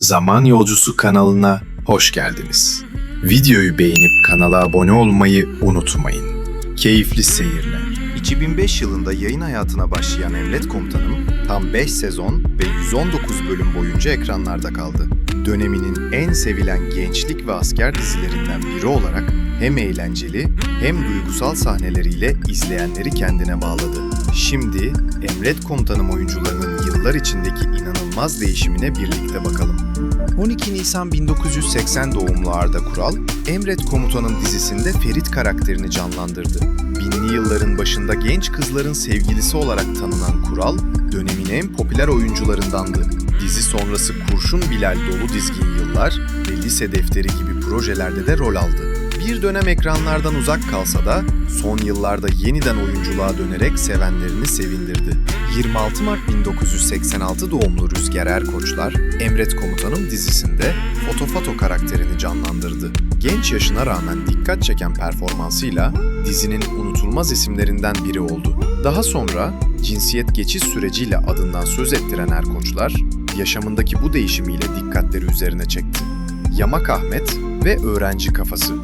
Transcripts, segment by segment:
Zaman Yolcusu kanalına hoş geldiniz. Videoyu beğenip kanala abone olmayı unutmayın. Keyifli seyirler. 2005 yılında yayın hayatına başlayan Emret Komutanım tam 5 sezon ve 119 bölüm boyunca ekranlarda kaldı. Döneminin en sevilen gençlik ve asker dizilerinden biri olarak hem eğlenceli hem duygusal sahneleriyle izleyenleri kendine bağladı. Şimdi Emret Komutanım oyuncularının yıllar içindeki inanılmaz değişimine birlikte bakalım. 12 Nisan 1980 doğumlu Arda Kural, Emret Komutanım dizisinde Ferit karakterini canlandırdı. Binli yılların başında genç kızların sevgilisi olarak tanınan Kural, dönemin en popüler oyuncularındandı. Dizi sonrası Kurşun Bilal Dolu Dizgin Yıllar ve Lise Defteri gibi projelerde de rol aldı. Bir dönem ekranlardan uzak kalsa da son yıllarda yeniden oyunculuğa dönerek sevenlerini sevindirdi. 26 Mart 1986 doğumlu Rüzgar Erkoçlar, Emret Komutanım dizisinde Foto Foto karakterini canlandırdı. Genç yaşına rağmen dikkat çeken performansıyla dizinin unutulmaz isimlerinden biri oldu. Daha sonra cinsiyet geçiş süreciyle adından söz ettiren Erkoçlar, yaşamındaki bu değişimiyle dikkatleri üzerine çekti. Yamak Ahmet ve Öğrenci Kafası,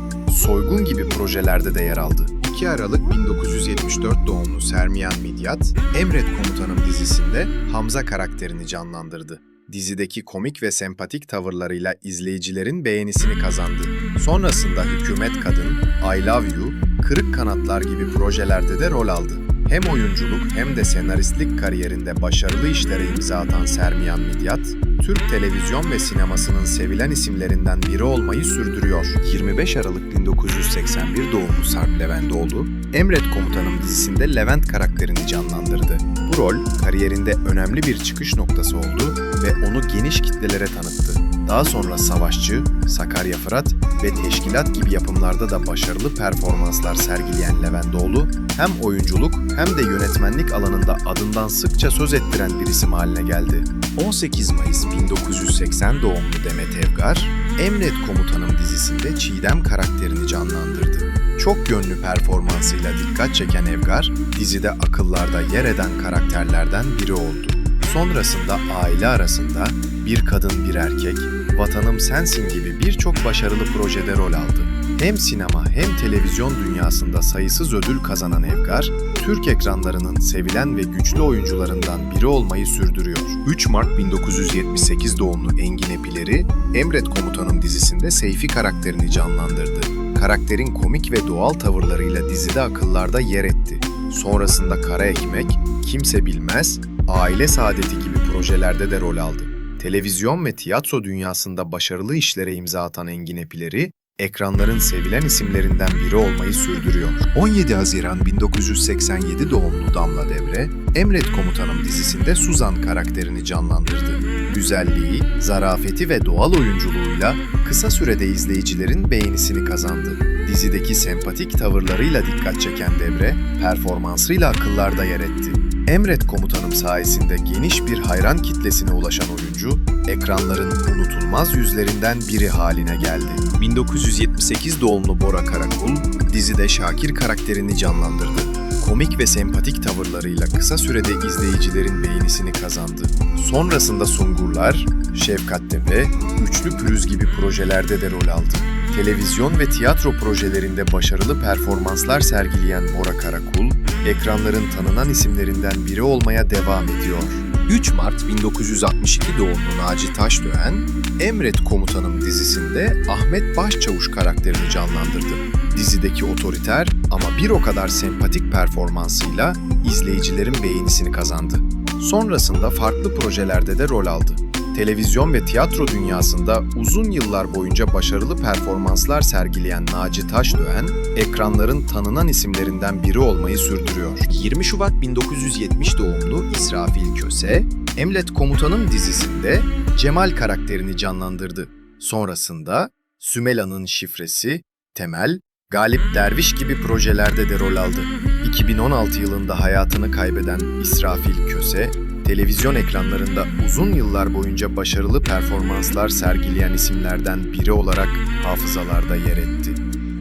Soygun gibi projelerde de yer aldı. 2 Aralık 1974 doğumlu Sermiyan Midyat, Emret Komutanım dizisinde Hamza karakterini canlandırdı. Dizideki komik ve sempatik tavırlarıyla izleyicilerin beğenisini kazandı. Sonrasında Hükümet Kadın, I Love You, Kırık Kanatlar gibi projelerde de rol aldı. Hem oyunculuk hem de senaristlik kariyerinde başarılı işlere imza atan Sermiyan Midyat, Türk televizyon ve sinemasının sevilen isimlerinden biri olmayı sürdürüyor. 25 Aralık 1981 doğumlu Sarp Leventoğlu, Emret Komutanım dizisinde Levent karakterini canlandırdı. Bu rol kariyerinde önemli bir çıkış noktası oldu ve onu geniş kitlelere tanıttı. Daha sonra Savaşçı, Sakarya Fırat ve Teşkilat gibi yapımlarda da başarılı performanslar sergileyen Leventoğlu, hem oyunculuk hem de yönetmenlik alanında adından sıkça söz ettiren bir isim haline geldi. 18 Mayıs 1980 doğumlu Demet Evgar, Emret Komutanım dizisinde Çiğdem karakterini canlandırdı. Çok yönlü performansıyla dikkat çeken Evgar, dizide akıllarda yer eden karakterlerden biri oldu. Sonrasında aile arasında Bir Kadın Bir Erkek, Vatanım Sensin gibi birçok başarılı projede rol aldı. Hem sinema hem televizyon dünyasında sayısız ödül kazanan Evgar, Türk ekranlarının sevilen ve güçlü oyuncularından biri olmayı sürdürüyor. 3 Mart 1978 doğumlu Engin Epileri, Emret Komutanım dizisinde Seyfi karakterini canlandırdı. Karakterin komik ve doğal tavırlarıyla dizide akıllarda yer etti. Sonrasında Kara Ekmek, Kimse Bilmez, Aile Saadeti gibi projelerde de rol aldı. Televizyon ve tiyatro dünyasında başarılı işlere imza atan Engin Epileri, ekranların sevilen isimlerinden biri olmayı sürdürüyor. 17 Haziran 1987 doğumlu Damla Devre, Emret Komutanım dizisinde Suzan karakterini canlandırdı. Güzelliği, zarafeti ve doğal oyunculuğuyla kısa sürede izleyicilerin beğenisini kazandı. Dizideki sempatik tavırlarıyla dikkat çeken Devre, performansıyla akıllarda yer etti. Emret Komutanım sayesinde geniş bir hayran kitlesine ulaşan oyuncu, ekranların unutulmaz yüzlerinden biri haline geldi. 1978 doğumlu Bora Karakul, dizide Şakir karakterini canlandırdı. Komik ve sempatik tavırlarıyla kısa sürede izleyicilerin beğenisini kazandı. Sonrasında Sungurlar, Şefkat Tepe, Üçlü Pürüz gibi projelerde de rol aldı. Televizyon ve tiyatro projelerinde başarılı performanslar sergileyen Bora Karakul, ekranların tanınan isimlerinden biri olmaya devam ediyor. 3 Mart 1962 doğumlu Naci Taşdöğen, Emret Komutanım dizisinde Ahmet Başçavuş karakterini canlandırdı. Dizideki otoriter ama bir o kadar sempatik performansıyla izleyicilerin beğenisini kazandı. Sonrasında farklı projelerde de rol aldı. Televizyon ve tiyatro dünyasında uzun yıllar boyunca başarılı performanslar sergileyen Naci Taşdöğen, ekranların tanınan isimlerinden biri olmayı sürdürüyor. 20 Şubat 1970 doğumlu İsrafil Köse, Emlet Komutanım dizisinde Cemal karakterini canlandırdı. Sonrasında Sümela'nın şifresi, Temel, Galip Derviş gibi projelerde de rol aldı. 2016 yılında hayatını kaybeden İsrafil Köse, televizyon ekranlarında uzun yıllar boyunca başarılı performanslar sergileyen isimlerden biri olarak hafızalarda yer etti.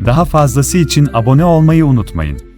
Daha fazlası için abone olmayı unutmayın.